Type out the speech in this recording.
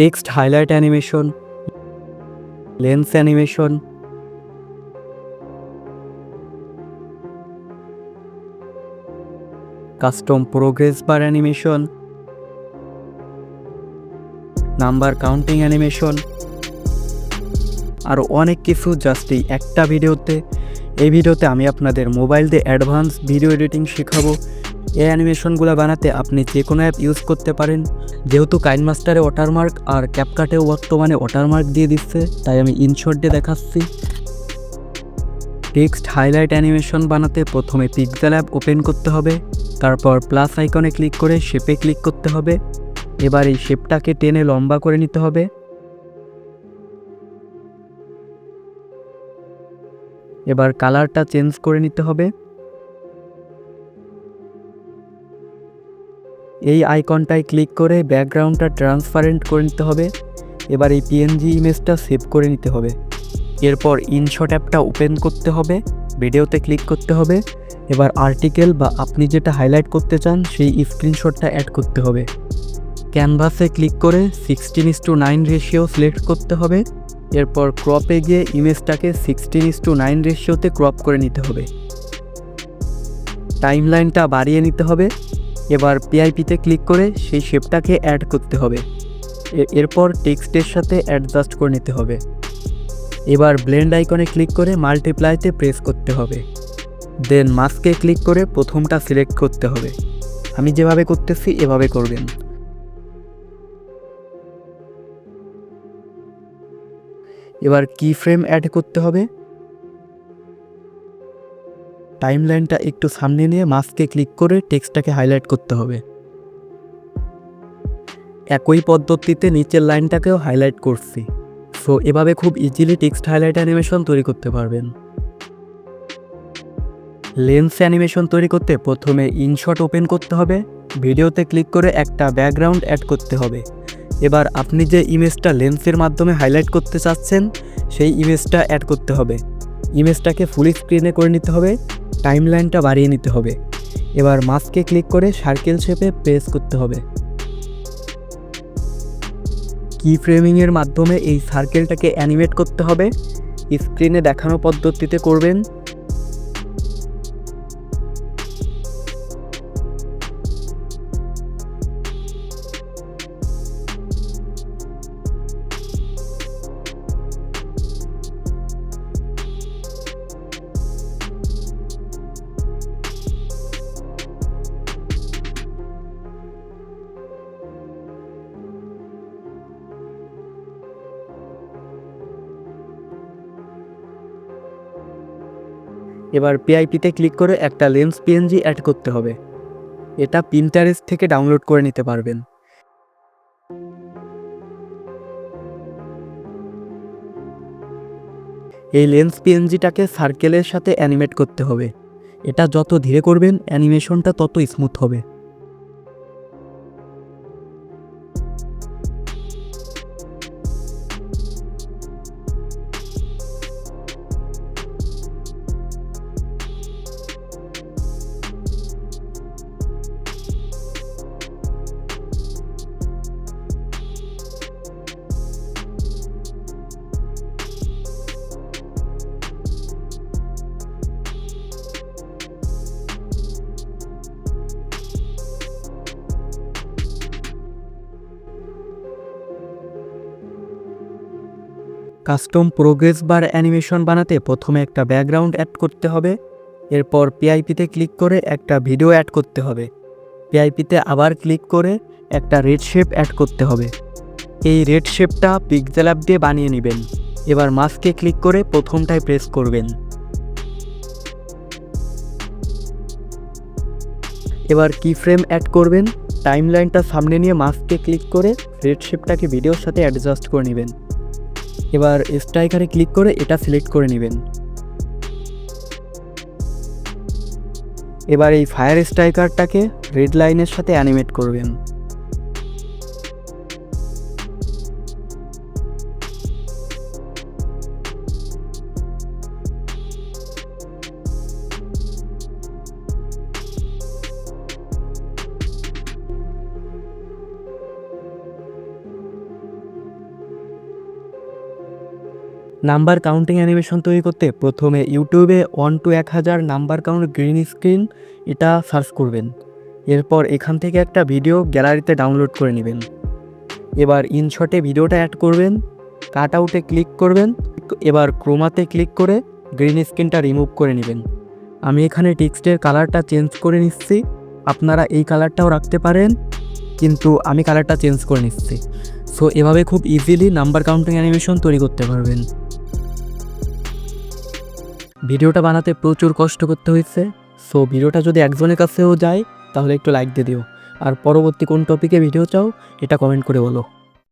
Text highlight animation, lens animation, custom progress bar animation, number counting animation আরও অনেক কিছু just এই একটা ভিডিওতে। এই ভিডিওতে আমি আপনাদের মোবাইল দিয়ে অ্যাডভান্স ভিডিও এডিটিং শেখাবো। এই অ্যানিমেশনগুলো বানাতে আপনি যে কোনো অ্যাপ ইউজ করতে পারেন। যেহেতু কাইনমাস্টারে ওয়াটারমার্ক আর ক্যাপকাটেও বর্তমানে ওয়াটারমার্ক দিয়ে দিচ্ছে, তাই আমি ইনশট দিয়ে দেখাচ্ছি। টেক্সট হাইলাইট অ্যানিমেশন বানাতে প্রথমে পিক্সেল অ্যাপ ওপেন করতে হবে, তারপর প্লাস আইকনে ক্লিক করে শেপে ক্লিক করতে হবে। এবার এই শেপটাকে টেনে লম্বা করে নিতে হবে। এবার কালারটা চেঞ্জ করে নিতে হবে। এই আইকনটায় ক্লিক করে ব্যাকগ্রাউন্ডটা ট্রান্সপারেন্ট করে নিতে হবে। এবার এই পিএনজি ইমেজটা সেভ করে নিতে হবে। এরপর ইনশট অ্যাপটা ওপেন করতে হবে ভিডিওতে ক্লিক করতে হবে। এবার আর্টিকেল বা আপনি যেটা হাইলাইট করতে চান, সেই স্ক্রিনশটটা অ্যাড করতে হবে। ক্যানভাসে ক্লিক করে sixteen is to nine ratio select করতে হবে। এরপর ক্রপে গিয়ে ইমেজটাকে সিক্সটিন ইস টু নাইন রেশিওতে ক্রপ করে নিতে হবে। টাইমলাইনটা বাড়িয়ে নিতে হবে। এবার পিআইপিতে ক্লিক করে সেই শেপটাকে অ্যাড করতে হবে। এরপর টেক্সটের সাথে অ্যাডজাস্ট করে নিতে হবে। এবার ব্লেন্ড আইকনে ক্লিক করে মাল্টিপ্লাইতে প্রেস করতে হবে। দেন মাস্কে ক্লিক করে প্রথমটা সিলেক্ট করতে হবে। আমি যেভাবে করতেছি এভাবে করবেন। এবার কি ফ্রেম অ্যাড করতে হবে। টাইমলাইনটা একটু সামনে নিয়ে মাস্কে ক্লিক করে টেক্সটটাকে হাইলাইট করতে হবে। একই পদ্ধতিতে নিচের লাইনটাকেও হাইলাইট করছি। সো এভাবে খুব ইজিলি টেক্সট হাইলাইট অ্যানিমেশন তৈরি করতে পারবেন। লেন্স অ্যানিমেশন তৈরি করতে প্রথমে ইনশট ওপেন করতে হবে। ভিডিওতে ক্লিক করে একটা ব্যাকগ্রাউন্ড অ্যাড করতে হবে। এবার আপনি যে ইমেজটা লেন্সের মাধ্যমে হাইলাইট করতে চাচ্ছেন, সেই ইমেজটা অ্যাড করতে হবে। ইমেজটাকে ফুল স্ক্রিনে করে নিতে হবে। টাইমলাইনটা বাড়িয়ে নিতে হবে। এবার মাস্কে ক্লিক করে সার্কেল শেপে প্রেস করতে হবে। কি ফ্রেমিংয়ের মাধ্যমে এই সার্কেলটাকে অ্যানিমেট করতে হবে। স্ক্রিনে দেখানো পদ্ধতিতে করবেন। এবার পিআইপিতে ক্লিক করে একটা লেন্স পিএনজি অ্যাড করতে হবে। এটা পিন্টারেস্ট থেকে ডাউনলোড করে নিতে পারবেন। এই লেন্স পিএনজিটাকে সার্কেলের সাথে অ্যানিমেট করতে হবে। এটা যত ধীরে করবেন অ্যানিমেশনটা তত স্মুথ হবে। কাস্টম প্রোগ্রেস বার অ্যানিমেশন বানাতে প্রথমে একটা ব্যাকগ্রাউন্ড অ্যাড করতে হবে। এরপর পিআইপিতে ক্লিক করে একটা ভিডিও অ্যাড করতে হবে। পিআইপিতে আবার ক্লিক করে একটা রেড শেপ অ্যাড করতে হবে। এই রেড শেপটা পিক্সেল অ্যাপ দিয়ে বানিয়ে নেবেন। এবার মাস্কে ক্লিক করে প্রথমটায় প্রেস করবেন। এবার কি ফ্রেম অ্যাড করবেন। টাইমলাইনটা সামনে নিয়ে মাস্কে ক্লিক করে রেড শেপটাকে ভিডিওর সাথে অ্যাডজাস্ট করে নেবেন। এবার স্ট্রাইকারে ক্লিক করে এটা সিলেক্ট করে নেবেন। এবার এই ফায়ার স্ট্রাইকারটাকে রেড লাইনের সাথে অ্যানিমেট করবেন। নাম্বার কাউন্টিং অ্যানিমেশন তৈরি করতে প্রথমে ইউটিউবে ওয়ান টু এক হাজার নাম্বার কাউন্ট গ্রিন স্ক্রিন এটা সার্চ করবেন। এরপর এখান থেকে একটা ভিডিও গ্যালারিতে ডাউনলোড করে নেবেন। এবার ইনশটে ভিডিওটা অ্যাড করবেন কাট আউটে ক্লিক করবেন, এবার ক্রোমাতে ক্লিক করে গ্রিন স্ক্রিনটা রিমুভ করে নেবেন। আমি এখানে টেক্সটের কালারটা চেঞ্জ করে নিচ্ছি, আপনারা এই কালারটাও রাখতে পারেন, কিন্তু আমি কালারটা চেঞ্জ করে নিচ্ছি। সো এভাবে খুব ইজিলি নাম্বার কাউন্টিং অ্যানিমেশন তৈরি করতে পারবেন। ভিডিওটা বানাতে প্রচুর কষ্ট করতে হয়েছে সো ভিডিওটা যদি একজনের কাছেও যায়, তাহলে একটু লাইক দিয়ে দিও। আর পরবর্তী কোন টপিকে ভিডিও চাও, এটা কমেন্ট করে বলো।